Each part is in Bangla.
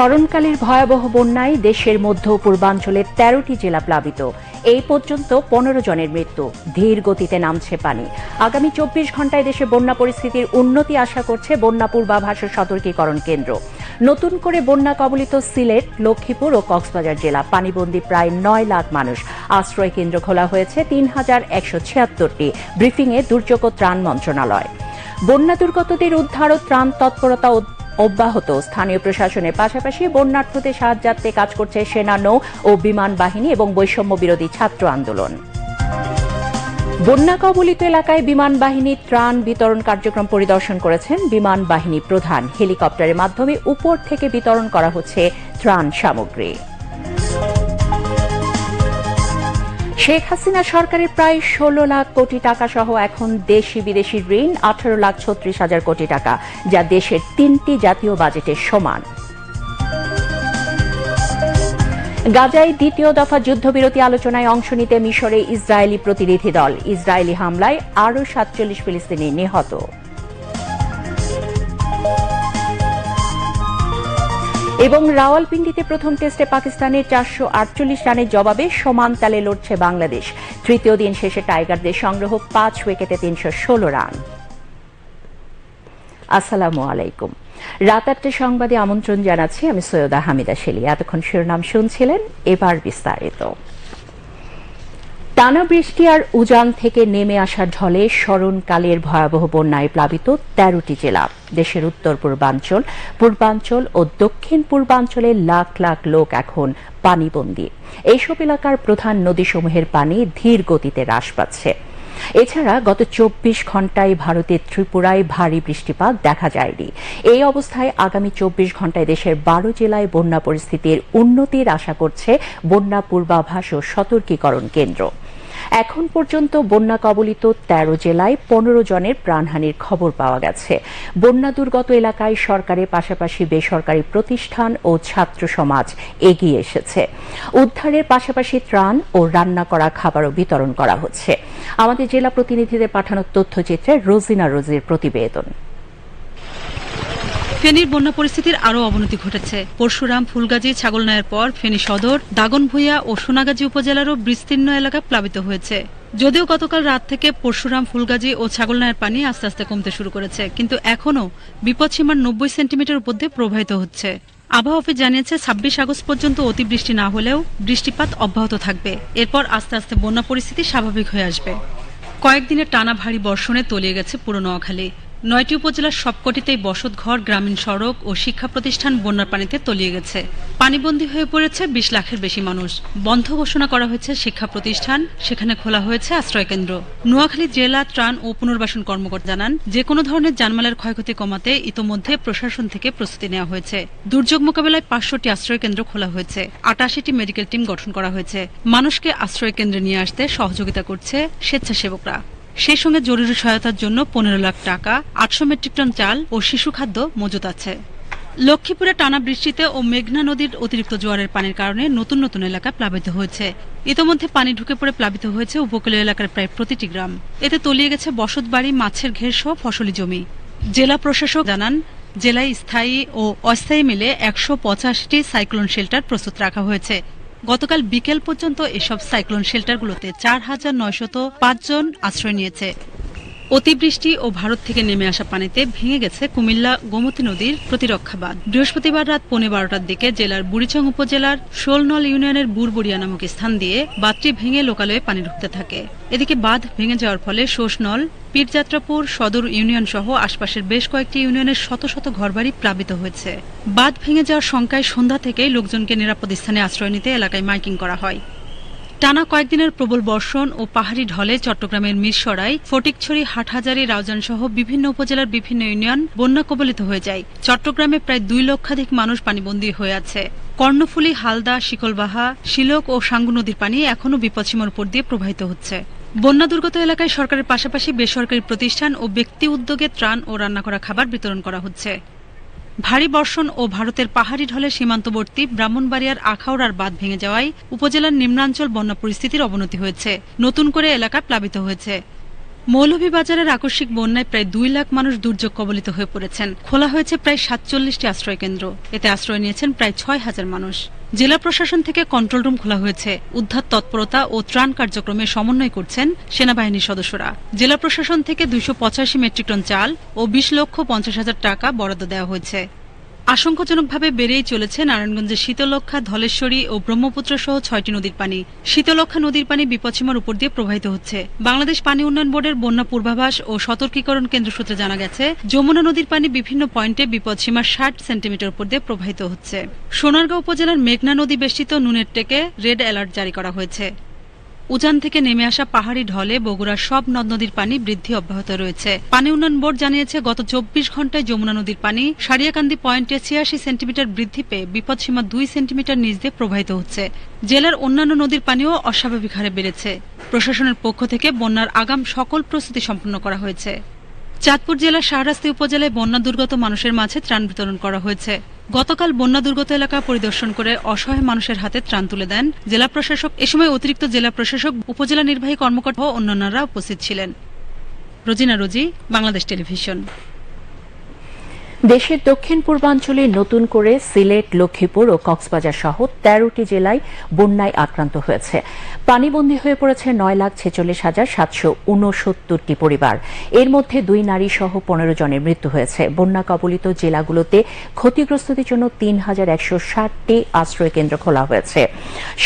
স্মরণকালের ভয়াবহ বন্যায় দেশের মধ্য পূর্বাঞ্চলের তেরোটি জেলা প্লাবিত। এই পর্যন্ত পনেরো জনের মৃত্যু। ধীর গতিতে নামছে পানি। আগামী চব্বিশ ঘন্টায় দেশে বন্যা পরিস্থিতির উন্নতি আশা করছে বন্যা পূর্বাভাস সতর্কীকরণ কেন্দ্র। নতুন করে বন্যা কবলিত সিলেট, লক্ষ্মীপুর ও কক্সবাজার জেলা। পানিবন্দী প্রায় নয় লাখ মানুষ। আশ্রয় কেন্দ্র খোলা হয়েছে তিন হাজার একশো ছিয়াত্তরটি। ব্রিফিংয়ে দুর্যোগ ত্রাণ মন্ত্রণালয়। বন্যা দুর্গতদের উদ্ধার ও ত্রাণ তৎপরতা অব্যাহত। স্থানীয় প্রশাসনের পাশাপাশি বন্যার্থদের সাহায্যার্থে কাজ করছে সেনা, নৌ ও বিমান বাহিনী এবং বৈষম্য বিরোধী ছাত্র আন্দোলন। বন্যা কবলিত এলাকায় বিমান বাহিনী ত্রাণ বিতরণ কার্যক্রম পরিদর্শন করেছেন বিমান বাহিনী প্রধান। হেলিকপ্টারের মাধ্যমে উপর থেকে বিতরণ করা হচ্ছে ত্রাণ সামগ্রী। শেখ হাসিনা সরকারের প্রায় ষোলো লাখ কোটি টাকা সহ এখন দেশি বিদেশি ঋণ, আঠারো লাখ ছত্রিশ হাজার কোটি টাকা, যা দেশের তিনটি জাতীয় বাজেটের সমান। গাজায় দ্বিতীয় দফা যুদ্ধবিরতি আলোচনায় অংশ নিতে মিশরে ইসরায়েলি প্রতিনিধি দল। ইসরায়েলি হামলায় আরও সাতচল্লিশ ফিলিস্তিনি নিহত। এবং রাওয়ালপিন্ডিতে প্রথম টেস্টে পাকিস্তানের চারশো আটচল্লিশ রানের জবাবে সমান তালে লড়ছে বাংলাদেশ। তৃতীয় দিন শেষে টাইগারদের সংগ্রহ পাঁচ উইকেটে তিনশো ষোলো রান। আসসালামু আলাইকুম। রাত আটটা সংবাদে আমন্ত্রণ জানাচ্ছি আমি সৈয়দা হামিদা শেলি এতক্ষণ শিরোনাম শুনছিলেন এবার বিস্তারিত। টানা বৃষ্টি আর উজান থেকে নেমে আসা ঢলে স্মরণকালের ভয়াবহ বন্যায় প্লাবিত তেরোটি জেলা। দেশের উত্তর পূর্বাঞ্চল পূর্বাঞ্চল ও দক্ষিণ পূর্বাঞ্চলে লাখ লাখ লোক এখন পানিবন্দী। এইসব এলাকার প্রধান নদীসমূহের পানি ধীর গতিতে হ্রাস পাচ্ছে। এছাড়া গত চব্বিশ ঘন্টায় ভারতের ত্রিপুরায় ভারী বৃষ্টিপাত দেখা যায়নি। এই অবস্থায় আগামী চব্বিশ ঘন্টায় দেশের বারো জেলায় বন্যা পরিস্থিতির উন্নতির আশা করছে বন্যা পূর্বাভাস ও সতর্কীকরণ কেন্দ্র। এখন পর্যন্ত বন্যা কবলিত তেরো জেলায় পনেরো জনের প্রাণহানির খবর পাওয়া গেছে। বন্যা দুর্গত এলাকায় সরকারের পাশাপাশি বেসরকারি প্রতিষ্ঠান ও ছাত্র সমাজ এগিয়ে এসেছে। উদ্ধারের পাশাপাশি ত্রাণ ও রান্না করা খাবারও বিতরণ করা হচ্ছে। আমাদের জেলা প্রতিনিধিদের পাঠানো তথ্যচিত্রে রোজিনা রোজির প্রতিবেদন। ফেনীর বন্যা পরিস্থিতির আরও অবনতি ঘটেছে। পরশুরাম, ফুলগাজী, ছাগলনায়ের পর ফেনী সদর, দাগনভূঞা ও সোনাগাজী উপজেলারও বিস্তীর্ণ এলাকা প্লাবিত হয়েছে। যদিও গতকাল রাত থেকে পরশুরাম, ফুলগাজী ও ছাগলনায়ের পানি আস্তে আস্তে কমতে শুরু করেছে, কিন্তু এখনও বিপদসীমার নব্বই সেন্টিমিটার উপর দিয়ে প্রবাহিত হচ্ছে। আবহাওয়া অফিস জানিয়েছে, ছাব্বিশ আগস্ট পর্যন্ত অতিবৃষ্টি না হলেও বৃষ্টিপাত অব্যাহত থাকবে। এরপর আস্তে আস্তে বন্যা পরিস্থিতি স্বাভাবিক হয়ে আসবে। কয়েকদিনের টানা ভারী বর্ষণে তলিয়ে গেছে পুরো নোয়াখালী। নয়টি উপজেলার সবকটিতেই বসতঘর, গ্রামীণ সড়ক ও শিক্ষা প্রতিষ্ঠান বন্যার পানিতে তলিয়ে গেছে। পানিবন্দী হয়ে পড়েছে বিশ লাখের বেশি মানুষ। বন্ধ ঘোষণা করা হয়েছে শিক্ষা প্রতিষ্ঠান। সেখানে খোলা হয়েছে আশ্রয়কেন্দ্র নোয়াখালী জেলা ত্রাণ ও পুনর্বাসন কর্মকর্তা জানান, যে কোনো ধরনের জানমালের ক্ষয়ক্ষতি কমাতে ইতোমধ্যে প্রশাসন থেকে প্রস্তুতি নেওয়া হয়েছে। দুর্যোগ মোকাবেলায় পাঁচশোটি আশ্রয়কেন্দ্র খোলা হয়েছে। আটাশিটি মেডিকেল টিম গঠন করা হয়েছে। মানুষকে আশ্রয় কেন্দ্রে নিয়ে আসতে সহযোগিতা করছে স্বেচ্ছাসেবকরা। সেই সঙ্গে জরুরি সহায়তার জন্য পনেরো লাখ টাকা, আটশো মেট্রিক টন চাল ও শিশু খাদ্য মজুত আছে। লক্ষ্মীপুরে টানা বৃষ্টিতে ও মেঘনা নদীর অতিরিক্ত জোয়ারের পানির কারণে নতুন নতুন এলাকা প্লাবিত হয়েছে। ইতোমধ্যে পানি ঢুকে পড়ে প্লাবিত হয়েছে উপকূলীয় এলাকার প্রায় প্রতিটি গ্রাম। এতে তলিয়ে গেছে বসতবাড়ি, মাছের ঘের সহ ফসলি জমি। জেলা প্রশাসক জানান, জেলায় স্থায়ী ও অস্থায়ী মিলে একশো পঁচাশিটি সাইক্লোন শেল্টার প্রস্তুত রাখা হয়েছে। গতকাল বিকেল পর্যন্ত এসব সাইক্লোন শেল্টারগুলোতে চার হাজার নয়শত পাঁচজন আশ্রয় নিয়েছে। অতিবৃষ্টি ও ভারত থেকে নেমে আসা পানিতে ভেঙে গেছে কুমিল্লা গোমতী নদীর প্রতিরক্ষা বাঁধ বৃহস্পতিবার রাত পৌনে বারোটার দিকে জেলার বুড়িচং উপজেলার শোলনল ইউনিয়নের বুরবুড়িয়া নামক স্থান দিয়ে বাঁধটি ভেঙে লোকালয়ে পানি ঢুকতে থাকে। এদিকে বাঁধ ভেঙে যাওয়ার ফলে শোষনল, পীরযাত্রাপুর সদর ইউনিয়ন সহ আশপাশের বেশ কয়েকটি ইউনিয়নের শত শত ঘরবাড়ি প্লাবিত হয়েছে। বাঁধ ভেঙে যাওয়ার শঙ্কায় সন্ধ্যা থেকেই লোকজনকে নিরাপদ স্থানে আশ্রয় নিতে এলাকায় মাইকিং করা হয়। টানা কয়েকদিনের প্রবল বর্ষণ ও পাহাড়ি ঢলে চট্টগ্রামের মিরসরাই, ফটিকছড়ি, হাটহাজারী রাউজান সহ বিভিন্ন উপজেলার বিভিন্ন ইউনিয়ন বন্যা কবলিত হয়ে যায়। চট্টগ্রামে প্রায় দুই লক্ষাধিক মানুষ পানিবন্দী হয়ে আছে। কর্ণফুলী, হালদা, শিকলবাহা, শিলক ও সাঙ্গু নদীর পানি এখনও বিপদসীমার উপর দিয়ে প্রবাহিত হচ্ছে। বন্যা দুর্গত এলাকায় সরকারের পাশাপাশি বেসরকারি প্রতিষ্ঠান ও ব্যক্তি উদ্যোগে ত্রাণ ও রান্না করা খাবার বিতরণ করা হচ্ছে। ভারী বর্ষণ ও ভারতের পাহাড়ি ঢলে সীমান্তবর্তী ব্রাহ্মণবাড়িয়ার আখাউড়ার বাঁধ ভেঙে যাওয়ায় উপজেলার নিম্নাঞ্চল বন্যা পরিস্থিতির অবনতি হয়েছে। নতুন করে এলাকা প্লাবিত হয়েছে। মৌলভীবাজারের আকস্মিক বন্যায় প্রায় দুই লাখ মানুষ দুর্যোগ কবলিত হয়ে পড়েছেন। খোলা হয়েছে প্রায় সাতচল্লিশটি আশ্রয় কেন্দ্র এতে আশ্রয় নিয়েছেন প্রায় ছয় হাজার মানুষ। জেলা প্রশাসন থেকে কন্ট্রোল রুম খোলা হয়েছে। উদ্ধার তৎপরতা ও ত্রাণ কার্যক্রমে সমন্বয় করছেন সেনাবাহিনীর সদস্যরা। জেলা প্রশাসন থেকে দুইশো পঁচাশি মেট্রিক টন চাল ও বিশ লক্ষ পঞ্চাশ হাজার টাকা বরাদ্দ দেওয়া হয়েছে। আশঙ্কাজনকভাবে বেড়েই চলেছে নারায়ণগঞ্জের শীতলক্ষা ধলেশ্বরী ও ব্রহ্মপুত্র সহ ছয়টি নদীর পানি। শীতলক্ষা নদীর পানি বিপদসীমার উপর দিয়ে প্রবাহিত হচ্ছে। বাংলাদেশ পানি উন্নয়ন বোর্ডের বন্যা পূর্বাভাস ও সতর্কীকরণ কেন্দ্র সূত্রে জানা গেছে, যমুনা নদীর পানি বিভিন্ন পয়েন্টে বিপদসীমার ষাট সেন্টিমিটার উপর দিয়ে প্রবাহিত হচ্ছে। সোনারগাঁও উপজেলার মেঘনা নদী বেষ্টিত নুনের টেকে রেড অ্যালার্ট জারি করা হয়েছে। উজান থেকে নেমে আসা পাহাড়ি ঢলে বগুড়ার সব নদ নদীর পানি বৃদ্ধি অব্যাহত রয়েছে। পানি উন্নয়ন বোর্ড জানিয়েছে, গত চব্বিশ ঘন্টায় যমুনা নদীর পানি সারিয়াকান্দি পয়েন্টে ছিয়াশি সেন্টিমিটার বৃদ্ধি পেয়ে বিপদসীমা দুই সেন্টিমিটার নিচ দিয়ে প্রবাহিত হচ্ছে। জেলার অন্যান্য নদীর পানিও অস্বাভাবিক হারে বেড়েছে। প্রশাসনের পক্ষ থেকে বন্যার আগাম সকল প্রস্তুতি সম্পন্ন করা হয়েছে। চাঁদপুর জেলার শাহরাস্তি উপজেলায় বন্যা দুর্গত মানুষের মাঝে ত্রাণ বিতরণ করা হয়েছে। গতকাল বন্যা দুর্গত এলাকা পরিদর্শন করে অসহায় মানুষের হাতে ত্রাণ তুলে দেন জেলা প্রশাসক। এ সময় অতিরিক্ত জেলা প্রশাসক, উপজেলা নির্বাহী কর্মকর্তা ও অন্যান্যরা উপস্থিত ছিলেন। রোজিনা রোজি, বাংলাদেশ টেলিভিশন। দেশের দক্ষিণ পূর্বাঞ্চলে নতুন করে সিলেট, লক্ষ্মীপুর ও কক্সবাজার সহ তেরোটি জেলায় বন্যায় আক্রান্ত হয়েছে। পানিবন্দী হয়ে পড়েছে নয় লাখ ছেচল্লিশ হাজার সাতশো উনসত্তরটি পরিবার। এর মধ্যে দুই নারী সহ পনেরো জনের মৃত্যু হয়েছে। বন্যা কবলিত জেলাগুলোতে ক্ষতিগ্রস্তদের জন্য তিন হাজার একশো ষাটটি আশ্রয় কেন্দ্র খোলা হয়েছে।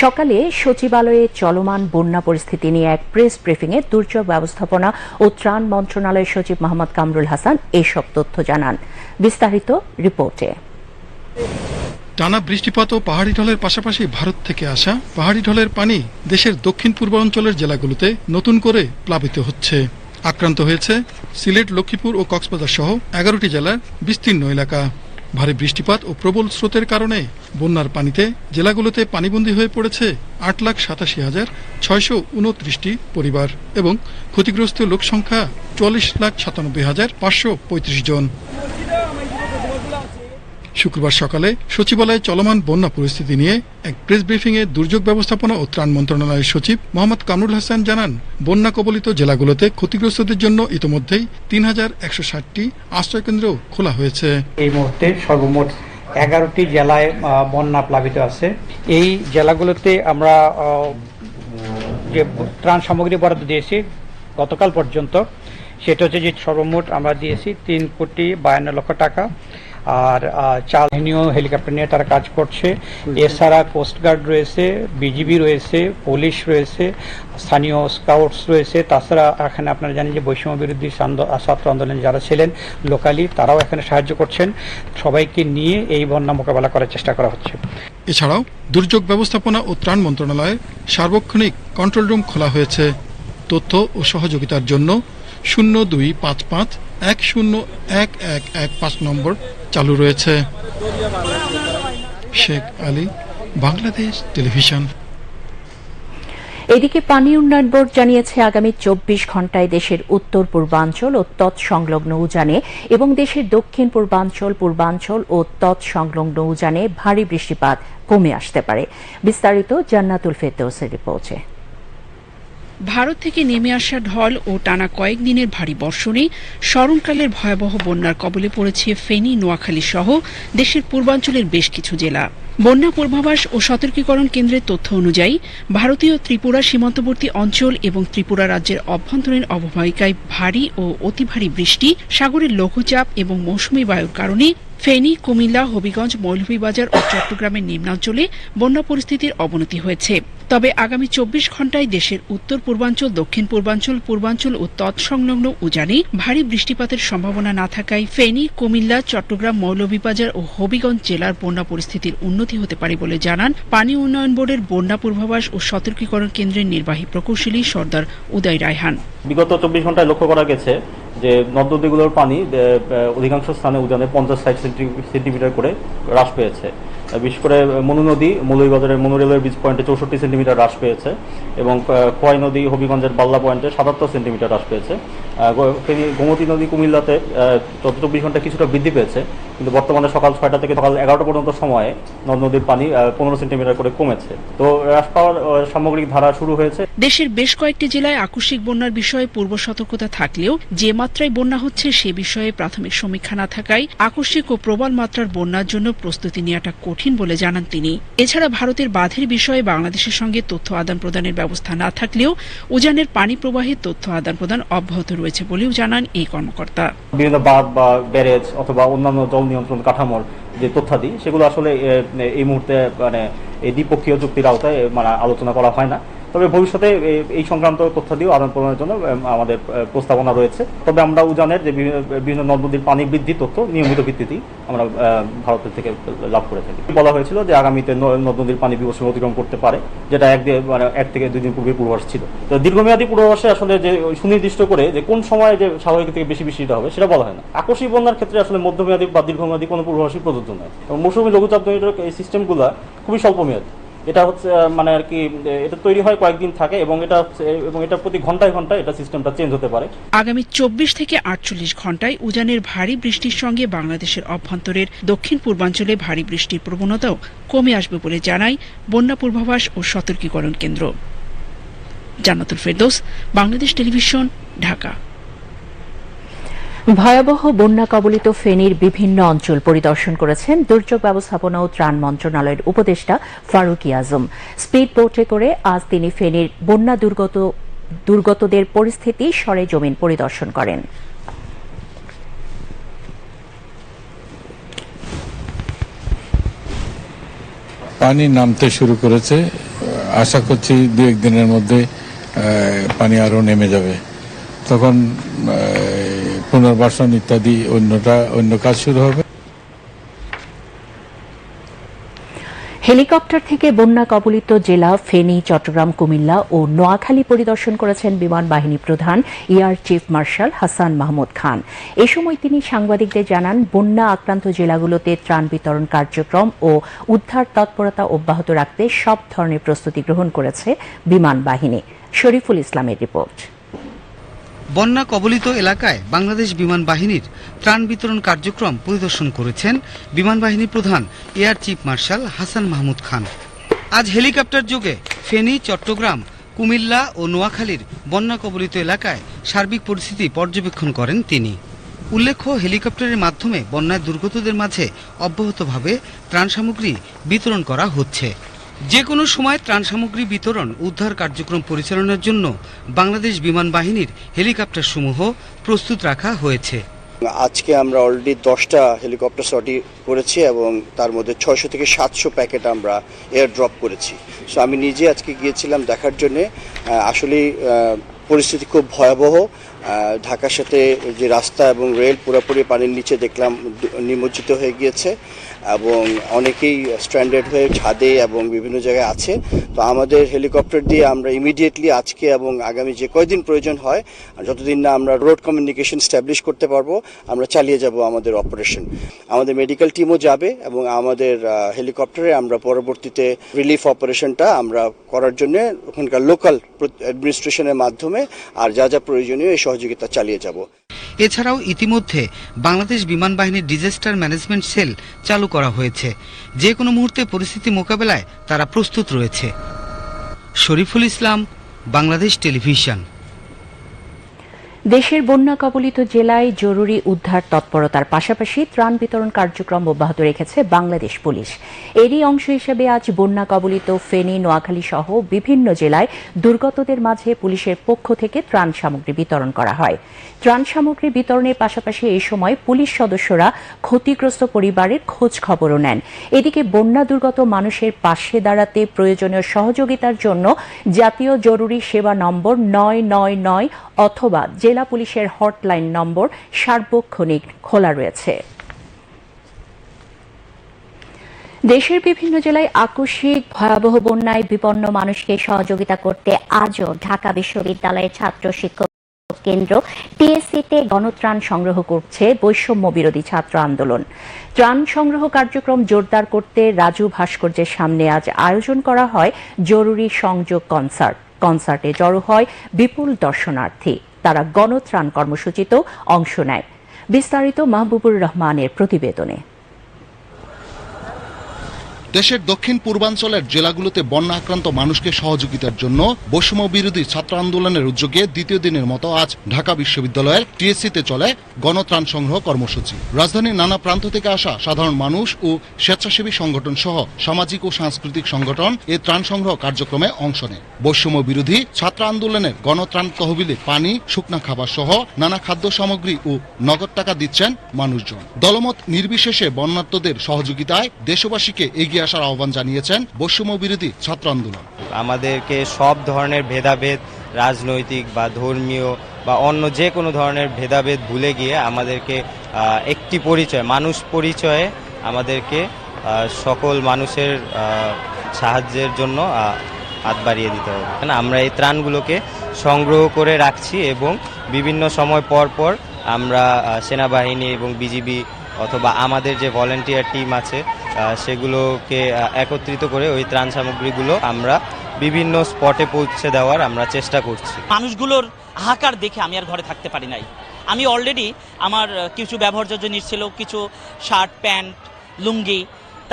সকালে সচিবালয়ে চলমান বন্যা পরিস্থিতি নিয়ে এক প্রেস ব্রিফিংয়ে দুর্যোগ ব্যবস্থাপনা ও ত্রাণ মন্ত্রণালয়ের সচিব মোহাম্মদ কামরুল হাসান এসব তথ্য জানান। বিস্তারিত রিপোর্টে। টানা বৃষ্টিপাত ও পাহাড়ি ঢলের পাশাপাশি ভারত থেকে আসা পাহাড়ি ঢলের পানি দেশের দক্ষিণ পূর্বাঞ্চলের জেলাগুলোতে নতুন করে প্লাবিত হচ্ছে। আক্রান্ত হয়েছে সিলেট, লক্ষ্মীপুর ও কক্সবাজার সহ এগারোটি জেলার বিস্তীর্ণ এলাকা। ভারী বৃষ্টিপাত ও প্রবল স্রোতের কারণে বন্যার পানিতে জেলাগুলোতে পানিবন্দী হয়ে পড়েছে আট লাখ সাতাশি হাজার ছয়শো উনত্রিশটি পরিবার এবং ক্ষতিগ্রস্ত লোক সংখ্যা চুয়াল্লিশ লাখ সাতানব্বই হাজার পাঁচশো পঁয়ত্রিশ জন। শুক্রবার সকালে সচিবালয়ে চলমান বন্যা পরিস্থিতি নিয়ে এক প্রেস ব্রিফিংয়ে দুর্যোগ ব্যবস্থাপনা ও ত্রাণ মন্ত্রণালয়ের সচিব মোহাম্মদ কামরুল হাসান জানান, বন্যা কবলিত জেলাগুলোতে ক্ষতিগ্রস্তদের জন্য ইতোমধ্যেই তিন হাজার একশো ষাটটি আশ্রয়কেন্দ্র খোলা হয়েছে। এই মুহূর্তে সর্বমোট এগারোটি জেলায় বন্যা প্লাবিত আছে। এই জেলাগুলোতে আমরা যে ত্রাণ সামগ্রী বরাদ্দ দিয়েছি গতকাল পর্যন্ত, সেটা হচ্ছে যে সর্বমোট আমরা দিয়েছি তিন কোটি বায়ান্ন লক্ষ টাকা। আর চাল বাহিনীও হেলিকপ্টার নিয়ে তারা কাজ করছে। এছাড়া কোস্টগার্ড রয়েছে বিজিবি রয়েছে পুলিশ রয়েছে, স্থানীয় স্কাউটস রয়েছে। তাছাড়া এখানে আপনারা জানেন যে বৈষম্য বিরোধী ছাত্র আন্দোলনে যারা ছিলেন লোকালি তারাও এখানে সাহায্য করছেন। সবাইকে নিয়ে এই বন্যা মোকাবেলা করার চেষ্টা করা হচ্ছে। এছাড়াও দুর্যোগ ব্যবস্থাপনা ও ত্রাণ মন্ত্রণালয়ে সার্বক্ষণিক কন্ট্রোল রুম খোলা হয়েছে। তথ্য ও সহযোগিতার জন্য শূন্য দুই পাঁচ পাঁচ এক শূন্য এক এক এক পাঁচ নম্বর চালু রয়েছে। শেখ আলী, বাংলাদেশ টেলিভিশন। এদিকে পানি উন্নয়ন বোর্ড জানিয়েছে, আগামী চব্বিশ ঘন্টায় দেশের উত্তর পূর্বাঞ্চল ও তৎসংলগ্ন উজানে এবং দেশের দক্ষিণ পূর্বাঞ্চল পূর্বাঞ্চল ও তৎসংলগ্ন উজানে ভারী বৃষ্টিপাত কমে আসতে পারে। বিস্তারিত জান্নাতুল ফেরদৌসের রিপোর্টে। ভারত থেকে নেমে আসা ঢল ও টানা কয়েকদিনের ভারী বর্ষণে স্মরণকালের ভয়াবহ বন্যার কবলে পড়েছে ফেনী, নোয়াখালী সহ দেশের পূর্বাঞ্চলের বেশ কিছু জেলা। বন্যা পূর্বাভাস ও সতর্কীকরণ কেন্দ্রের তথ্য অনুযায়ী, ভারতীয় ত্রিপুরা সীমান্তবর্তী অঞ্চল এবং ত্রিপুরা রাজ্যের অভ্যন্তরীণ অববাহিকায় ভারী ও অতি ভারী বৃষ্টি, সাগরের লঘুচাপ এবং মৌসুমী বায়ুর কারণে ফেনী, কুমিল্লা, হবিগঞ্জ, মৌলভীবাজার ও চট্টগ্রামের নিম্নাঞ্চলে বন্যা পরিস্থিতির অবনতি হয়েছে। তবে আগামী চব্বিশ ঘন্টায় দেশের উত্তর পূর্বাঞ্চল, দক্ষিণ পূর্বাঞ্চল পূর্বাঞ্চল ও তৎসংলগ্ন উজানে, ভারী বৃষ্টিপাতের সম্ভাবনা না থাকায় ফেনী, কুমিল্লা, চট্টগ্রাম, মৌলভীবাজার ও হবিগঞ্জ জেলার বন্যা পরিস্থিতির উন্নতি হতে পারে বলে জানান পানি উন্নয়ন বোর্ডের বন্যা পূর্বাভাস ও সতর্কীকরণ কেন্দ্রের নির্বাহী প্রকৌশলী সর্দার উদয় রায়হান। বিগত চব্বিশ ঘন্টায় লক্ষ্য করা গেছে যে নদ নদীগুলোর পানি অধিকাংশ স্থানে উজানে পঞ্চাশ ষাট সেন্টিমিটার করে হ্রাস পেয়েছে। বিশেষ করে মনু নদী মৌলভীবাজারের মনু রেলওয়ে ব্রিজ পয়েন্টে চৌষট্টি সেন্টিমিটার হ্রাস পেয়েছে এবং খোয়াই নদী, হবিগঞ্জের বাল্লা পয়েন্টে সাতাত্তর সেন্টিমিটার হ্রাস পেয়েছে। গোমতী নদী, কুমিল্লাতে চোদ্দ চব্বিশ ঘণ্টা কিছুটা বৃদ্ধি পেয়েছে, কিন্তু বর্তমানে সকাল ছয়টা থেকে সকাল এগারোটা পর্যন্ত সময়ে নদ নদীর পানি পনেরো সেন্টিমিটার করে কমেছে। তো হ্রাস পাওয়ার সামগ্রিক ধারা শুরু হয়েছে। দেশের বেশ কয়েকটি জেলায় আকস্মিক বন্যার বিষয়ে পূর্ব সতর্কতা থাকলেও যে মাত্রায় বন্যা হচ্ছে সে বিষয়ে প্রাথমিক সমীক্ষা না থাকায় আকস্মিক ও প্রবল মাত্রার বন্যার জন্য প্রস্তুতি নেওয়াটা কঠিন। বলে জানান তিনি। এছাড়া ভারতের বাঁধের বিষয়ে বাংলাদেশের সঙ্গে তথ্য আদান প্রদানের ব্যবস্থা না থাকলেও উজানের পানি প্রবাহের তথ্য আদান প্রদান অব্যাহত রয়েছে বলেও জানান এই কর্মকর্তা। বিভিন্ন বাঁধ বা ব্যারেজ অথবা অন্যান্য জল নিয়ন্ত্রণ কাঠামোর যে তথ্যাদি, সেগুলো আসলে এই মুহূর্তে মানে এই দ্বিপক্ষীয় চুক্তির আওতায় মানে আলোচনা করা হয় না। তবে ভবিষ্যতে এই সংক্রান্ত তথ্য তথ্যাদিও আদান প্রদানের জন্য আমাদের প্রস্তাবনা রয়েছে। তবে আমরা উজানের যে বিভিন্ন নদ নদীর পানি বৃদ্ধি তথ্য, নিয়মিত ভিত্তিতেই আমরা ভারতের থেকে লাভ করে থাকি। বলা হয়েছিল যে আগামীতে নদ নদীর পানি বিবর্ষণ অতিক্রম করতে পারে, যেটা এক মানে এক থেকে দুই দিন পূর্বে পূর্বাভাস ছিল। তো দীর্ঘমেয়াদী পূর্বাভাসে আসলে যে সুনির্দিষ্ট করে যে কোন সময়ে যে স্বাভাবিক থেকে বেশি বৃষ্টিটা হবে, সেটা বলা হয় না। আকস্মিক বন্যার ক্ষেত্রে আসলে মধ্যমেয়াদী বা দীর্ঘমেয়াদী কোনো পূর্বাভাসই প্রযোজ্য নয়। মৌসুমী লঘুচাপজনিত এই সিস্টেমগুলো খুবই স্বল্প মেয়াদী এটা হচ্ছে মানে আর কি এটা তৈরি হয় কয়েকদিন থাকে এবং এটা এবং এটা প্রতি ঘন্টায় ঘন্টায় এটা সিস্টেমটা চেঞ্জ হতে পারে। আগামী চব্বিশ থেকে আটচল্লিশ ঘন্টায় উজানের ভারী বৃষ্টির সঙ্গে বাংলাদেশের অভ্যন্তরের দক্ষিণ পূর্বাঞ্চলে ভারী বৃষ্টির প্রবণতাও কমে আসবে বলে জানায় বন্যা পূর্বাভাস ও সতর্কীকরণ কেন্দ্র। জান্নাতুল ফেরদৌস, বাংলাদেশ টেলিভিশন, ঢাকা। ভয়াবহ বন্যা কবলিত ফেনীর বিভিন্ন অঞ্চল পরিদর্শন করেছেন দুর্যোগ ব্যবস্থাপনা ও ত্রাণ মন্ত্রণালয়ের উপদেষ্টা ফারুকি আজম স্পিড বোটে করে আজ তিনি ফেনীর বন্যা দুর্গত, দুর্গতদের পরিস্থিতি সরেজমিন পরিদর্শন করেন। পানি নামতে শুরু করেছে। আশা করছি দু এক দিনের মধ্যে পানি আরও নেমে যাবে। তখন পুনর্বাসন ইত্যাদি অন্যটা, অন্য কাজ শুরু হবে। হেলিকপ্টার থেকে বন্যা কবলিত জেলা ফেনী, চট্টগ্রাম, কুমিল্লা ও নোয়াখালী পরিদর্শন করেছেন বিমান বাহিনী প্রধান air chief marshal Hasan Mahmud Khan. এ সময় তিনি সাংবাদিকদের জানান, বন্যা আক্রান্ত জেলাগুলোতে ত্রাণ বিতরণ কার্যক্রম ও উদ্ধার তৎপরতা অব্যাহত রাখতে সব ধরনের প্রস্তুতি গ্রহণ করেছে বিমান বাহিনী। শরীফুল ইসলামের রিপোর্ট। বন্যা কবলিত এলাকায় বাংলাদেশ বিমান বাহিনীর ত্রাণ বিতরণ কার্যক্রম পরিদর্শন করেছেন বিমান বাহিনী প্রধান air chief marshal Hasan Mahmud Khan. আজ হেলিকপ্টার যোগে ফেনী, চট্টগ্রাম, কুমিল্লা ও নোয়াখালীর বন্যা কবলিত এলাকায় সার্বিক পরিস্থিতি পর্যবেক্ষণ করেন তিনি। উল্লেখ্য, হেলিকপ্টারের মাধ্যমে বন্যায় দুর্গতদের মাঝে অব্যাহতভাবে ত্রাণ সামগ্রী বিতরণ করা হচ্ছে। যে কোনো সময় ত্রাণ সামগ্রী বিতরণ, উদ্ধার কার্যক্রম পরিচালনার জন্য বাংলাদেশ বিমান বাহিনীর হেলিকপ্টার সমূহ প্রস্তুত রাখা হয়েছে। আজকে আমরা অলরেডি দশটা হেলিকপ্টার সর্টি করেছি এবং তার মধ্যে ছয়শো থেকে সাতশো প্যাকেট আমরা এয়ার ড্রপ করেছি। সো আমি নিজে আজকে গিয়েছিলাম দেখার জন্যে। আসলে পরিস্থিতি খুব ভয়াবহ। ঢাকার সাথে যে রাস্তা এবং রেল পুরোপুরি পানির নিচে দেখলাম, নিমজ্জিত হয়ে গিয়েছে। এবং অনেকেই স্ট্র্যান্ডেড হয়ে ছাদে এবং বিভিন্ন জায়গায় আছে। তো আমাদের হেলিকপ্টার দিয়ে আমরা ইমিডিয়েটলি আজকে এবং আগামী যে কয়দিন প্রয়োজন হয় যতদিন না আমরা রোড কমিউনিকেশন স্ট্যাবলিশ করতে পারব, আমরা চালিয়ে যাব আমাদের অপারেশন আমাদের মেডিকেল টিমও যাবে এবং আমাদের হেলিকপ্টারে আমরা পরবর্তীতে রিলিফ অপারেশনটা আমরা করার জন্য ওখানকার লোকাল অ্যাডমিনিস্ট্রেশনের মাধ্যমে আর যা যা প্রয়োজনীয় এই সহযোগিতা চালিয়ে যাব। এছাড়াও ইতিমধ্যে বাংলাদেশ বিমান বাহিনীর ডিজাস্টার ম্যানেজমেন্ট সেল চালু করা হয়েছে। যে কোনো মুহূর্তে পরিস্থিতি মোকাবেলায় তারা প্রস্তুত রয়েছে। শরীফুল ইসলাম, বাংলাদেশ টেলিভিশন। দেশের বন্যা কবলিত জেলায় জরুরি উদ্ধার তৎপরতার পাশাপাশি ত্রাণ বিতরণ কার্যক্রম অব্যাহত রেখেছে বাংলাদেশ পুলিশ। এরই অংশ হিসেবে আজ বন্যা কবলিত ফেনী, নোয়াখালী সহ বিভিন্ন জেলায় দুর্গতদের মাঝে পুলিশের পক্ষ থেকে ত্রাণ সামগ্রী বিতরণ করা হয়। ত্রাণ সামগ্রী বিতরণের পাশাপাশি এই সময় পুলিশ সদস্যরা ক্ষতিগ্রস্ত পরিবারের খোঁজ খবরও নেন। এদিকে বন্যা দুর্গত মানুষের পাশে দাঁড়াতে প্রয়োজনীয় সহযোগিতার জন্য জাতীয় জরুরি সেবা নম্বর নয় নয় নয় অথবা জেলা পুলিশের হটলাইন নম্বর সার্বক্ষণিক খোলা রয়েছে। দেশের বিভিন্ন জেলায় আকস্মিক ভয়াবহ বন্যায় বিপন্ন মানুষকে সহযোগিতা করতে আজও ঢাকা বিশ্ববিদ্যালয়ের ছাত্র শিক্ষক কেন্দ্র টিএসসিতে গণত্রাণ সংগ্রহ করছে বৈষম্য বিরোধী ছাত্র আন্দোলন। ত্রাণ সংগ্রহ কার্যক্রম জোরদার করতে রাজু ভাস্কর্যের সামনে আজ আয়োজন করা হয় জরুরি সংযোগ কনসার্ট। কনসার্টে জড়ো হয় বিপুল দর্শনার্থী। তারা গণত্রাণ কর্মসূচিতেও অংশ নেয়। বিস্তারিত মাহবুবুর রহমানের প্রতিবেদনে। দেশের দক্ষিণ পূর্বাঞ্চলের জেলাগুলোতে বন্যা আক্রান্ত মানুষকে সহযোগিতার জন্য বৈষম্য বিরোধী ছাত্র আন্দোলনের উদ্যোগে দ্বিতীয় দিনের মতো আজ ঢাকা বিশ্ববিদ্যালয়ের টিএসসিতে চলে গণত্রাণ সংগ্রহ কর্মসূচি। রাজধানীর নানা প্রান্ত থেকে আসা সাধারণ মানুষ ও স্বেচ্ছাসেবী সংগঠন সহ সামাজিক ও সাংস্কৃতিক সংগঠন এ ত্রাণ সংগ্রহ কার্যক্রমে অংশ নেয়। বৈষম্য বিরোধী ছাত্র আন্দোলনের গণত্রাণ তহবিলে পানি, শুকনা খাবার সহ নানা খাদ্য সামগ্রী ও নগদ টাকা দিচ্ছেন মানুষজন। দলমত নির্বিশেষে বন্যার্তদের সহযোগিতায় দেশবাসীকে এগিয়ে আসার আহ্বান জানিয়েছেন বৈষম্য বিরোধী ছাত্র আন্দোলন। আমাদেরকে সব ধরনের ভেদাভেদ, রাজনৈতিক বা ধর্মীয় বা অন্য যে কোনো ধরনের ভেদাভেদ ভুলে গিয়ে আমাদেরকে একটি পরিচয়, মানুষ পরিচয়ে আমাদেরকে সকল মানুষের সাহায্যের জন্য হাত বাড়িয়ে দিতে হবে। আমরা এই ত্রাণগুলোকে সংগ্রহ করে রাখছি এবং বিভিন্ন সময় পর পর আমরা সেনাবাহিনী এবং বিজিবি অথবা আমাদের যে ভলেন্টিয়ার টিম আছে সেগুলোকে একত্রিত করে ওই ত্রাণ সামগ্রীগুলো আমরা বিভিন্ন স্পটে পৌঁছে দেওয়ার আমরা চেষ্টা করছি। মানুষগুলোর হাহাকার দেখে আমি আর ঘরে থাকতে পারি নাই। আমি অলরেডি আমার কিছু ব্যবহার্য জিনিস ছিল, কিছু শার্ট প্যান্ট লুঙ্গি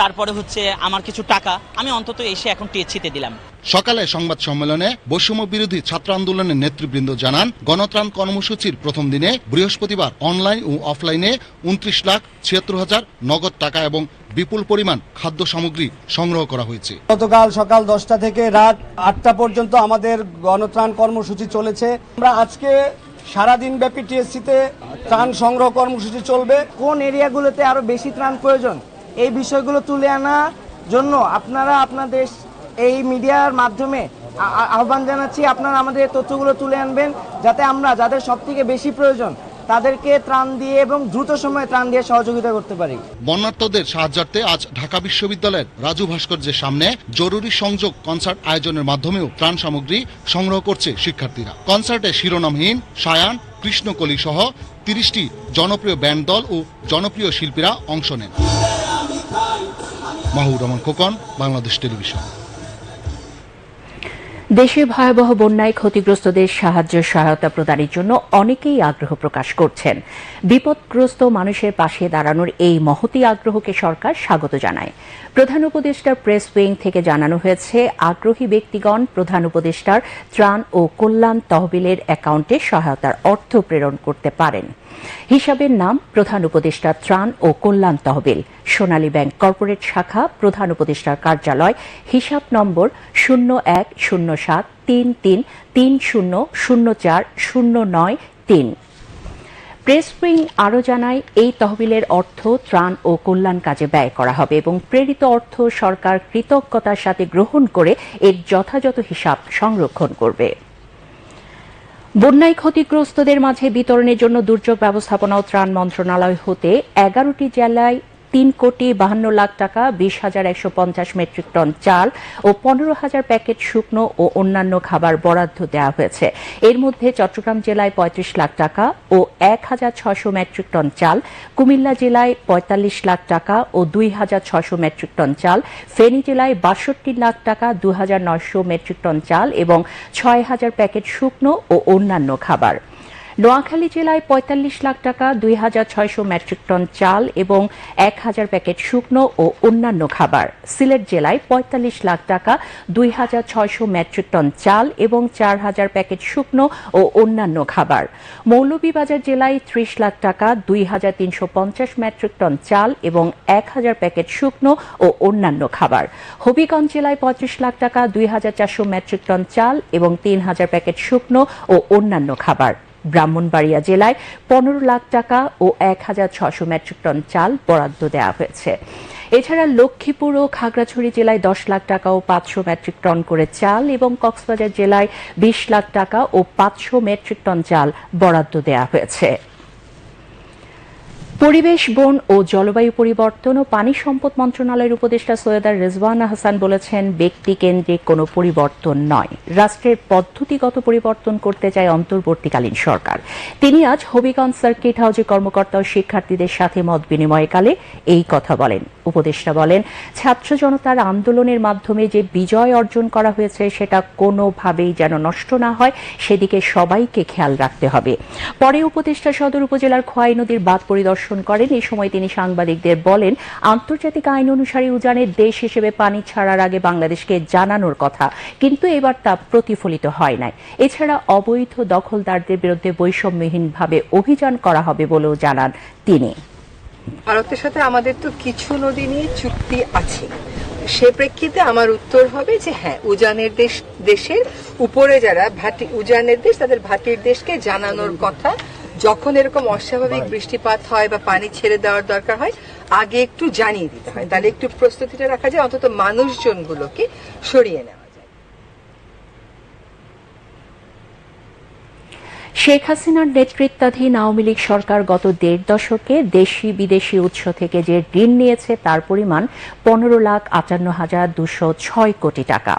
তারপরে হচ্ছে আমার কিছু টাকা আমি অন্তত এসে এখন টিএসসিতে দিলাম। সকালে সংবাদ সম্মেলনে বৈষম্য বিরোধী ছাত্র আন্দোলনের নেতৃবৃন্দ জানান গণত্রাণ কর্মসূচির প্রথম দিনে বৃহস্পতিবার অনলাইন ও অফলাইনে উনত্রিশ লাখ ছিয়াত্তর হাজার নগদ টাকা এবং বিপুল পরিমাণ খাদ্য সামগ্রী সংগ্রহ করা হয়েছে। গতকাল সকাল দশটা থেকে রাত আটটা পর্যন্ত আমাদের গণত্রাণ কর্মসূচি চলেছে। আমরা আজকে সারাদিন ব্যাপী টিএসসিতে ত্রাণ সংগ্রহ কর্মসূচি চলবে। কোন এরিয়াগুলোতে আরও বেশি ত্রাণ প্রয়োজন? এই বিষয়গুলো তুলে আনার জন্য আপনারা আপনাদের এই মিডিয়ার মাধ্যমে আহ্বান জানাচ্ছি। আপনারা আমাদের তথ্যগুলো তুলে আনবেন যাতে আমরা যাদের সব থেকে বেশি প্রয়োজন তাদেরকে ত্রাণ দিয়ে এবং দ্রুত সময়ে ত্রাণ দিয়ে সহযোগিতা করতে পারি। বন্যার্তদের সাহায্যার্থে আজ ঢাকা বিশ্ববিদ্যালয়ের রাজু ভাস্কর্যের সামনে জরুরি সংযোগ কনসার্ট আয়োজনের মাধ্যমেও ত্রাণ সামগ্রী সংগ্রহ করছে শিক্ষার্থীরা। কনসার্টে শিরোনামহীন সায়ান, কৃষ্ণকলি সহ তিরিশটি জনপ্রিয় ব্যান্ড দল ও জনপ্রিয় শিল্পীরা অংশ নেন। মাহুর রহমান খোকন, বাংলাদেশ টেলিভিশন। দেশে ভয়াবহ বন্যায় ক্ষতিগ্রস্তদের সাহায্য সহায়তা প্রদানের জন্য অনেকেই আগ্রহ প্রকাশ করছেন। বিপদগ্রস্ত মানুষের পাশে দাঁড়ানোর এই মহতি আগ্রহকে সরকার স্বাগত জানায়। প্রধান উপদেষ্টার প্রেস উইং থেকে জানানো হয়েছে, আগ্রহী ব্যক্তিগণ প্রধান উপদেষ্টার ত্রাণ ও কল্যাণ তহবিলের অ্যাকাউন্টে সহায়তার অর্থ প্রেরণ করতে পারেন। হিসাবের নাম প্রধান উপদেষ্টা ত্রাণ ও কল্যাণ তহবিল। সোনালী ব্যাংক কর্পোরেট শাখা প্রধান উপদেষ্টার কার্যালয়। হিসাব নম্বর শূন্য এক শূন্য সাত তিন তিন তিন শূন্য শূন্য চার শূন্য নয় তিন। প্রেস উইং আরও জানায়, এই তহবিলের অর্থ ত্রাণ ও কল্যাণ কাজে ব্যয় করা হবে এবং প্রেরিত অর্থ সরকার কৃতজ্ঞতার সাথে গ্রহণ করে এর যথাযথ হিসাব সংরক্ষণ করবে। বন্যায় ক্ষতিগ্রস্তদের মাঝে বিতরণের জন্য দুর্যোগ ব্যবস্থাপনা ও ত্রাণ মন্ত্রণালয় হতে এগারোটি জেলায় তিন কোটি বাহান্ন লাখ টাকা, বিশ হাজার একশো পঞ্চাশ মেট্রিক টন চাল ও পনেরো হাজার প্যাকেট শুকনো ও অন্যান্য খাবার বরাদ্দ দেওয়া হয়েছে। এর মধ্যে চট্টগ্রাম জেলায় পঁয়ত্রিশ লাখ টাকা ও এক হাজার ছশো মেট্রিক টন চাল, কুমিল্লা জেলায় পঁয়তাল্লিশ লাখ টাকা ও দুই হাজার ছশো মেট্রিক টন চাল, ফেনী জেলায় বাষট্টি লাখ টাকা, দু হাজার নয়শো মেট্রিক টন চাল এবং ছয় হাজার প্যাকেট শুকনো ও অন্যান্য খাবার। নোয়াখালী জেলায় পঁয়তাল্লিশ লাখ টাকা, দুই হাজার ছয়শো মেট্রিক টন চাল এবং এক হাজার প্যাকেট শুকনো ও অন্যান্য খাবার। সিলেট জেলায় পঁয়তাল্লিশ লাখ টাকা, দুই হাজার ছয়শো মেট্রিক টন চাল এবং চার হাজার প্যাকেট শুকনো ও অন্যান্য খাবার। মৌলভীবাজার জেলায় ত্রিশ লাখ টাকা, দুই হাজার তিনশো পঞ্চাশ মেট্রিক টন চাল এবং এক হাজার প্যাকেট শুকনো ও অন্যান্য খাবার। হবিগঞ্জ জেলায় পঁয়ত্রিশ লাখ টাকা, দুই হাজার চারশো মেট্রিক টন চাল এবং তিন হাজার প্যাকেট শুকনো ও অন্যান্য খাবার। ব্রাহ্মণবাড়িয়া জেলায় পনেরো লাখ টাকা ও এক হাজার ছশো মেট্রিক টন চাল বরাদ্দ দেওয়া হয়েছে। এছাড়া লক্ষ্মীপুর ও খাগড়াছড়ি জেলায় দশ লাখ টাকা ও পাঁচশো মেট্রিক টন করে চাল এবং কক্সবাজার জেলায় বিশ লাখ টাকা ও পাঁচশো মেট্রিক টন চাল বরাদ্দ দেওয়া হয়েছে। পরিবেশ, বন ও জলবায়ু পরিবর্তন ও পানি সম্পদ মন্ত্রণালয়ের উপদেষ্টা সৈয়দা রেজওয়ানা হাসান বলেছেন, ব্যক্তি কেন্দ্রিক কোনো পরিবর্তন নয়। রাষ্ট্রের পদ্ধতিগত পরিবর্তন করতে চায় অন্তর্বর্তীকালীন সরকার। তিনি আজ হবিগঞ্জ সার্কিট হাউজে কর্মকর্তা ও শিক্ষার্থীদের সাথে মত বিনিময়কালে এই কথা বলেন। উপদেষ্টা বলেন, ছাত্র জনতার আন্দোলনের মাধ্যমে যে বিজয় অর্জন করা হয়েছে সেটা কোনোভাবেই যেন নষ্ট না হয়, সেদিকে সবাইকে খেয়াল রাখতে হবে। পরে উপদেষ্টা সদর উপজেলার খোয়াই নদীর বাঁধ পরিদর্শন করেন। এই সময় তিনি সাংবাদিকদের বলেন, আন্তর্জাতিক আইন অনুসারে উজানের দেশ হিসেবে পানি ছাড়ার আগে বাংলাদেশকে জানানোর কথা, কিন্তু এবার তা প্রতিফলিত হয় নাই। এছাড়া অবৈধ দখলদারদের বিরুদ্ধে বৈষম্যহীনভাবে অভিযান করা হবে বলেও জানান তিনি। ভারতের সাথে আমাদের তো কিছু নদী নিয়ে চুক্তি আছে। সে প্রেক্ষিতে আমার উত্তর হবে যে হ্যাঁ উজানের দেশ, দেশের উপরে যারা ভাটি, উজানের দেশ, তাদের ভাটির দেশকে জানানোর কথা যখন এরকম অস্বাভাবিক বৃষ্টিপাত হয় বা পানি ছেড়ে দেওয়ার দরকার হয়, আগে একটু জানিয়ে দিতে হয়। তাহলে একটু প্রস্তুতিটা রাখা যায়, অন্তত মানুষজনগুলোকে সরিয়ে নেওয়া শেখ হাসিনার নেতৃত্বাধীন আওয়ামী লীগ সরকার গত দেড় দশকে দেশি বিদেশি উৎস থেকে যে ঋণ নিয়েছে, তার পরিমাণ পনেরো লাখ আটান্ন হাজার দুশো ছয় কোটি টাকা।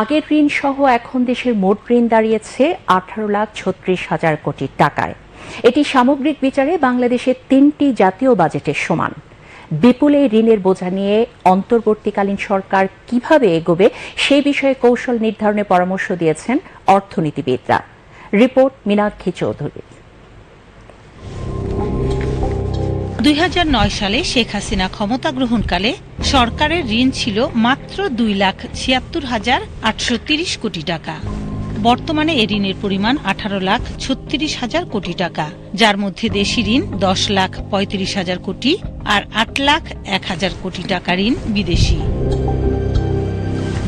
আগের ঋণ সহ এখন দেশের মোট ঋণ দাঁড়িয়েছে আঠারো লাখ ছত্রিশ হাজার কোটি টাকায়। এটি সামগ্রিক বিচারে বাংলাদেশের তিনটি জাতীয় বাজেটের সমান। বিপুল এই ঋণের বোঝা নিয়ে অন্তর্বর্তীকালীন সরকার কীভাবে এগোবে, সেই বিষয়ে কৌশল নির্ধারণে পরামর্শ দিয়েছেন অর্থনীতিবিদরা। রিপোর্ট মীনাক্ষী চৌধুরী। দুই হাজার নয় সালে শেখ হাসিনা ক্ষমতা গ্রহণকালে সরকারের ঋণ ছিল মাত্র দুই লাখ ছিয়াত্তর হাজার আটশো কোটি টাকা। বর্তমানে এ ঋণের পরিমাণ আঠারো লাখ ছত্রিশ হাজার কোটি টাকা। যার মধ্যে দেশি ঋণ দশ লাখ পঁয়ত্রিশ হাজার কোটি আর আট লাখ এক হাজার কোটি টাকা ঋণ বিদেশি।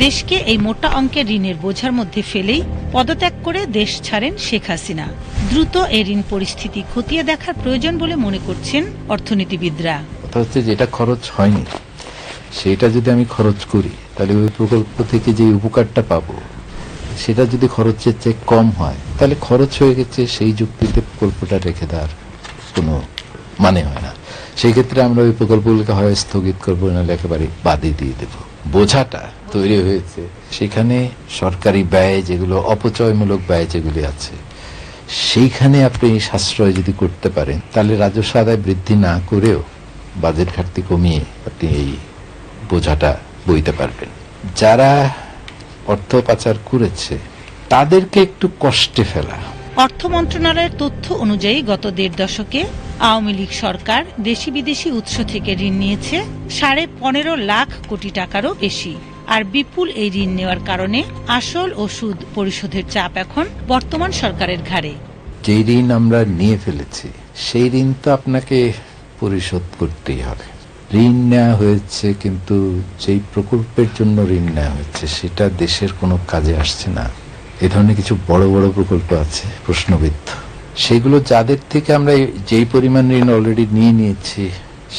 দেশকে এই মোটা অঙ্কের ঋণের বোঝার মধ্যে ফেলেই পদত্যাগ করে দেশ ছাড়েন শেখ হাসিনা। দ্রুত এ ঋণ পরিস্থিতি খতিয়ে দেখার প্রয়োজন বলে মনে করছেন অর্থনীতিবিদরা। হচ্ছে যেটা খরচ হয়নি। সেটা যদি আমি খরচ করি, তাহলে ওই প্রকল্প থেকে যে উপকারটা পাবো সেটা যদি খরচের চেয়ে কম হয়, তাহলে খরচ হয়ে গেছে, সেই যুক্তিতে প্রকল্পটা রেখে দেওয়ার কোনো মানে হয় না। সেই ক্ষেত্রে আমরা ওই প্রকল্পগুলোকে হয় স্থগিত করব, নাহলে একেবারে বাদই দিয়ে দেবো। বোঝাটা তৈরি হয়েছে। সেখানে সরকারি ব্যয় যেগুলো, অপচয়মূলক ব্যয় যেগুলি আছে, সেইখানে আপনি সাশ্রয় যদি করতে পারেন, তাহলে রাজস্ব আদায় বৃদ্ধি না করেও বাজেট ঘাটতি কমিয়ে আপনি এই বোঝাটা বইতে পারবেন। যারা অর্থ পাচার করেছে তাদেরকে একটু কষ্টে ফেলা। অর্থ মন্ত্রণালয়ের তথ্য অনুযায়ী গত দেড় দশকে আওয়ামী লীগ সরকার দেশি বিদেশি উৎস থেকে ঋণ নিয়েছে সাড়ে পনেরো লাখ কোটি টাকারও বেশি। আর বিপুল এই ঋণ নেওয়ার কারণে আসল ও সুদ পরিশোধের চাপ এখন বর্তমান সরকারের ঘাড়ে। যেই ঋণ আমরা নিয়ে ফেলেছি সেই ঋণ তো আপনাকে পরিশোধ করতেই হবে। ঋণ নেওয়া হয়েছে, কিন্তু যেই প্রকল্পের জন্য ঋণ নেওয়া হয়েছে, সেটা দেশের কোনো কাজে আসছে না। এ ধরনের কিছু বড় বড় প্রকল্প আছে, প্রশ্নবিদ্ধ। সেগুলো যাদের থেকে আমরা যেই পরিমাণ ঋণ অলরেডি নিয়ে নিয়েছি,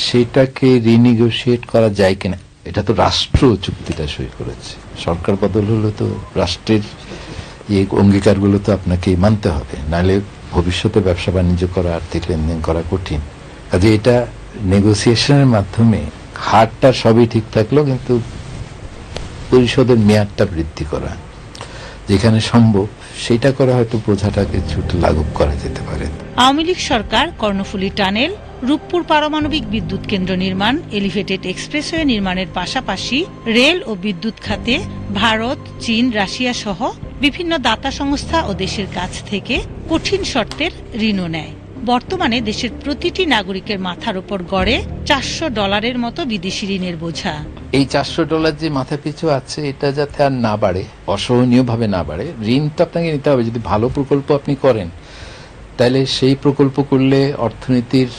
সেটাকে রিনিগোসিয়েট করা যায় কিনা, এটা তো রাষ্ট্র চুক্তিটা সই করেছে। সরকার বদল হলে তো রাষ্ট্রের এই অঙ্গীকারগুলো তো আপনাকে মানতে হবে। নাহলে ভবিষ্যতে ব্যবসা বাণিজ্য করা, আর্থিক লেনদেন করা কঠিন। কাজে এটা নেগোসিয়েশনের মাধ্যমে হারটা সবই ঠিক থাকল, কিন্তু পরিশোধের মেয়াদটা বৃদ্ধি করা, যেখানে সম্ভব সেটা করে হয়তো বোঝাটাকে ছুট লাঘব করা যেতে পারে। আওয়ামী লীগ সরকার কর্ণফুলী টানেল, রূপপুর পারমাণবিক বিদ্যুৎ কেন্দ্র নির্মাণ, এলিভেটেড এক্সপ্রেসওয়ে নির্মাণের পাশাপাশি রেল ও বিদ্যুৎ খাতে ভারত, চীন, রাশিয়া সহ বিভিন্ন দাতা সংস্থা ও দেশের কাছ থেকে কঠিন শর্তের ঋণও নেয়। বর্তমানে দেশের প্রতিটি নাগরিকের মাথার উপর গড়ে চারশো ডলারের মতো বিদেশি ঋণের বোঝা। এই চারশো ডলার যে মাথা পিছু আছে, এটা যাতে আর না বাড়ে অসহনীয় ভাবে না বাড়ে ঋণ তো আপনাকে নিতে হবে। যদি ভালো প্রকল্প আপনি করেন, তাহলে সেই প্রকল্প করলে অর্থনীতির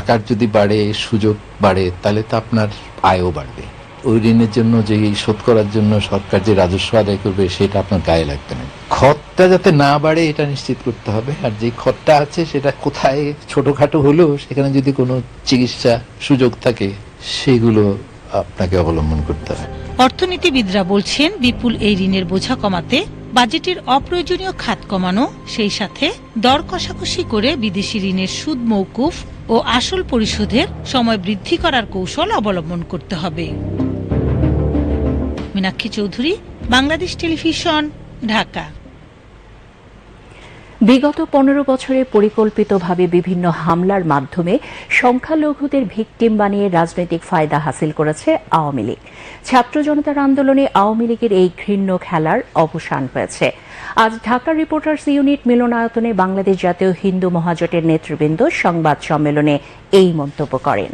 আকার যদি বাড়ে, সুযোগ বাড়ে, তাহলে তো আপনার আয়ও বাড়বে। ওই ঋণের জন্য যে শোধ করার জন্য সরকার যে রাজস্ব আদায় করবে, সেটা আপনার গায়ে লাগবে না। খরটা যাতে না বাড়ে, এটা নিশ্চিত করতে হবে। আর যে খরটা আছে, সেটা কোথায় ছোটখাটো হলেও সেখানে যদি কোনো চিকিৎসা সুযোগ থাকে, সেগুলো আপনাকে অবলম্বন করতে হবে। অর্থনীতিবিদরা বলছেন, বিপুল এই ঋণের বোঝা কমাতে বাজেটের অপ্রয়োজনীয় খাত কমানো, সেই সাথে দর কষাকষি করে বিদেশি ঋণের সুদ মৌকুফ ও আসল পরিশোধের সময় বৃদ্ধি করার কৌশল অবলম্বন করতে হবে। মীনাক্ষী চৌধুরী, বাংলাদেশ টেলিভিশন, ঢাকা। বিগত পনেরো বছরে পরিকল্পিতভাবে বিভিন্ন হামলার মাধ্যমে সংখ্যালঘুদের ভিকটিম বানিয়ে রাজনৈতিক ফায়দা হাসিল করেছে আওয়ামী লীগ। ছাত্র জনতার আন্দোলনে আওয়ামী লীগের এই ঘৃণ্য খেলার অবসান হয়েছে। আজ ঢাকা রিপোর্টার্স ইউনিট মিলনায়তনে বাংলাদেশ জাতীয় হিন্দু মহাজোটের নেতৃবৃন্দ সংবাদ সম্মেলনে এই মন্তব্য করেন।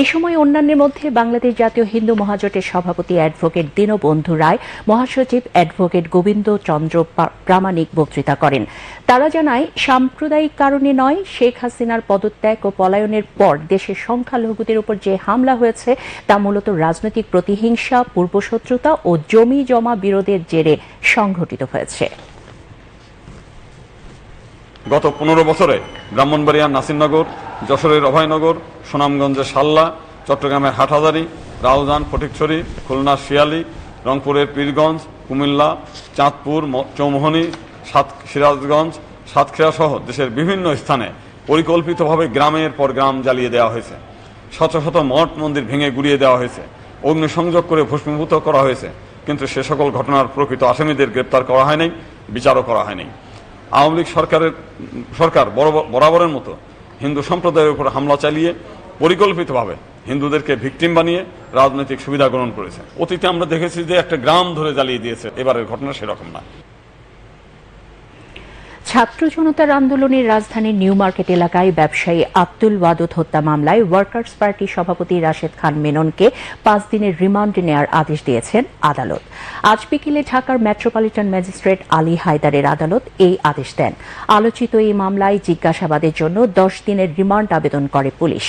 এই সময় অন্যান্যের মধ্যে বাংলাদেশ জাতীয় হিন্দু মহাজোটের সভাপতি অ্যাডভোকেট দীনবন্ধু রায়, মহাসচিব অ্যাডভোকেট গোবিন্দ চন্দ্র প্রামাণিক বক্তৃতা করেন। তারা জানায়, সাম্প্রদায়িক কারণে নয়, শেখ হাসিনার পদত্যাগ ও পলায়নের পর দেশের সংখ্যালঘুদের উপর যে হামলা হয়েছে, তা মূলত রাজনৈতিক প্রতিহিংসা, পূর্বশত্রুতা ও জমি জমা বিরোধের জেরে সংঘটিত হয়েছে। গত পনেরো বছরে ব্রাহ্মণবাড়িয়ার নাসিরনগর যশোরের অভয়নগর, সুনামগঞ্জের সাল্লা চট্টগ্রামের হাটহাজারি, রাউজান, ফটিকছড়ি, খুলনার শিয়ালি, রংপুরের পীরগঞ্জ, কুমিল্লা, চাঁদপুর চৌমোহনী, সাত সিরাজগঞ্জ, সাতক্ষীরা সহ দেশের বিভিন্ন স্থানে পরিকল্পিতভাবে গ্রামের পর গ্রাম জ্বালিয়ে দেওয়া হয়েছে। শত শত মঠ মন্দির ভেঙে গুড়িয়ে দেওয়া হয়েছে। অগ্নিসংযোগ করে ভস্মীভূত করা হয়েছে। কিন্তু সে সকল ঘটনার প্রকৃত আসামিদের গ্রেপ্তার করা হয়নি বিচারও করা হয়নি আওয়ামী লীগ সরকারের সরকার বরাবর- বরাবরের মতো হিন্দু সম্প্রদায়ের উপর হামলা চালিয়ে পরিকল্পিতভাবে হিন্দুদেরকে ভিকটিম বানিয়ে রাজনৈতিক সুবিধা গ্রহণ করেছে। অতীতে আমরা দেখেছি যে একটা গ্রাম ধরে জ্বালিয়ে দিয়েছে। এবারের ঘটনা সেরকম না। ছাত্র জনতার আন্দোলনের রাজধানীর নিউ মার্কেট এলাকায় ব্যবসায়ী আব্দুল ওয়াদুদ হত্যা মামলায় ওয়ার্কার্স পার্টি সভাপতি রাশেদ খান মেননকে পাঁচ দিনের রিমান্ডে নেওয়ার আদেশ দিয়েছেন আদালত। আজ বিকেলে ঢাকার মেট্রোপলিটন ম্যাজিস্ট্রেট আলী হায়দারের আদালত এই আদেশ দেন। আলোচিত এই মামলায় জিজ্ঞাসাবাদের জন্য দশ দিনের রিমান্ড আবেদন করে পুলিশ।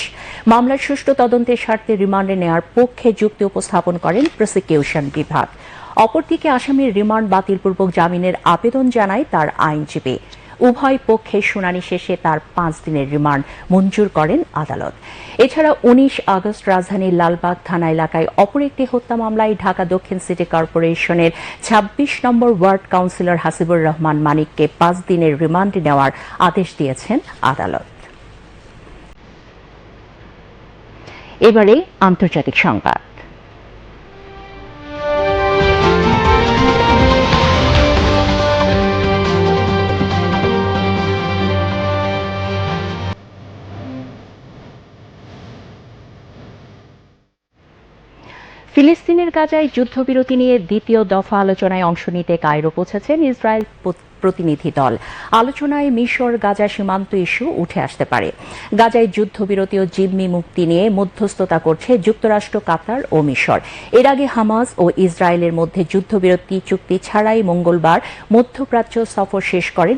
মামলার সুষ্ঠু তদন্তের স্বার্থে রিমান্ডে নেওয়ার পক্ষে যুক্তি উপস্থাপন করেন প্রসিকিউশন বিভাগ। অপরদিকে আসামির রিমান্ড বাতিলপূর্বক জামিনের আবেদন জানায় তার আইনজীবী। উভয় পক্ষের শুনানি শেষে তার পাঁচ দিনের রিমান্ড মঞ্জুর করেন আদালত। এছাড়া উনিশ আগস্ট রাজধানীর লালবাগ থানা এলাকায় অপর একটি হত্যা মামলায় ঢাকা দক্ষিণ সিটি কর্পোরেশনের ২৬ নম্বর ওয়ার্ড কাউন্সিলর হাসিবুর রহমান মানিককে পাঁচ দিনের রিমান্ডে নেওয়ার আদেশ দিয়েছেন আদালত। এবারে আন্তর্জাতিক সংবাদ। ফিলিস্তিনের গাজায় যুদ্ধবিরতি নিয়ে দ্বিতীয় দফা আলোচনায় অংশ নিতে কায়রো পৌঁছেছেন ইসরায়েল প্রতিনিধি দল। আলোচনায় মিশর গাজা সীমান্ত ইস্যু উঠে আসতে পারে। গাজায় যুদ্ধবিরতি ও জিম্মি মুক্তি নিয়ে মধ্যস্থতা করছে যুক্তরাষ্ট্র, কাতার ও মিশর। এর আগে হামাস ও ইসরায়েলের মধ্যে যুদ্ধবিরতি চুক্তি ছাড়াই মঙ্গলবার মধ্যপ্রাচ্য সফর শেষ করেন